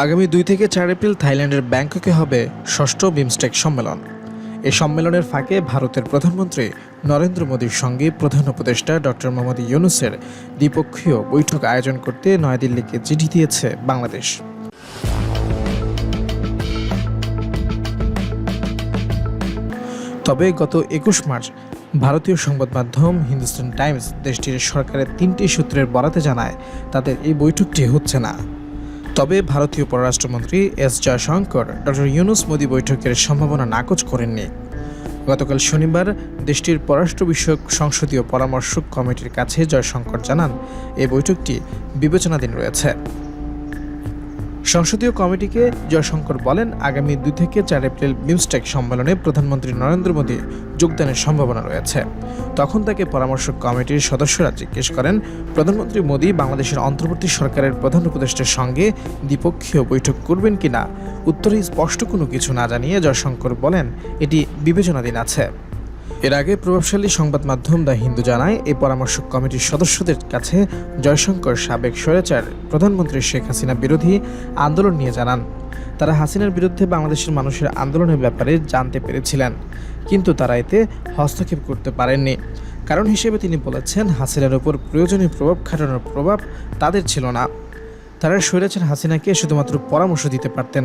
আগামী দুই থেকে চার এপ্রিল থাইল্যান্ডের ব্যাংককে হবে ষষ্ঠ বিমস্টেক সম্মেলন। এ সম্মেলনের ফাঁকে ভারতের প্রধানমন্ত্রী নরেন্দ্র মোদীর সঙ্গে প্রধান উপদেষ্টা ডক্টর মোহাম্মদ ইউনুসের দ্বিপক্ষীয় বৈঠক আয়োজন করতে নয়াদিল্লিকে চিঠি দিয়েছে বাংলাদেশ। তবে গত একুশ মার্চ ভারতীয় সংবাদ মাধ্যম হিন্দুস্তান টাইমস দেশটির সরকারের তিনটি সূত্রের বরাতে জানায়, তাদের এই বৈঠকটি হচ্ছে না। তবে ভারতীয় পররাষ্ট্রমন্ত্রী এস জয়শঙ্কর ডক্টর ইউনুস মোদী বৈঠকের সম্ভাবনা নাকচ করেননি। গতকাল শনিবার দেশটির পররাষ্ট্র বিষয়ক সংসদীয় পরামর্শক কমিটির কাছে জয়শঙ্কর জানান এই বৈঠকটি বিবেচনাধীন রয়েছে। সংসদীয় কমিটিকে জয়শঙ্কর বলেন, আগামী দুই থেকে চার এপ্রিল বিমস্টেক সম্মেলনে প্রধানমন্ত্রী নরেন্দ্র মোদী যোগদানের সম্ভাবনা রয়েছে। তখন তাকে পরামর্শ কমিটির সদস্যরা জিজ্ঞেস করেন, প্রধানমন্ত্রী মোদী বাংলাদেশের অন্তর্বর্তী সরকারের প্রধান উপদেষ্টার সঙ্গে দ্বিপক্ষীয় বৈঠক করবেন কিনা? উত্তরে স্পষ্ট কোনো কিছু না জানিয়ে জয়শঙ্কর বলেন, এটি বিবেচনাধীন আছে। এর আগে প্রভাবশালী সংবাদ মাধ্যম দ্য হিন্দু জানায় এই পরামর্শ কমিটির সদস্যদের কাছে জয়শঙ্কর সাবেক স্বৈরাচার প্রধানমন্ত্রী শেখ হাসিনা বিরোধী আন্দোলন নিয়ে জানান। তারা হাসিনার বিরুদ্ধে বাংলাদেশের মানুষের আন্দোলনের ব্যাপারে জানতে পেরেছিলেন, কিন্তু তারা এতে হস্তক্ষেপ করতে পারেননি। কারণ হিসেবে তিনি বলেছেন, হাসিনার উপর প্রয়োজনীয় প্রভাব খাটানোর প্রভাব তাদের ছিল না। তারা স্বৈরাচার হাসিনাকে শুধুমাত্র পরামর্শ দিতে পারতেন।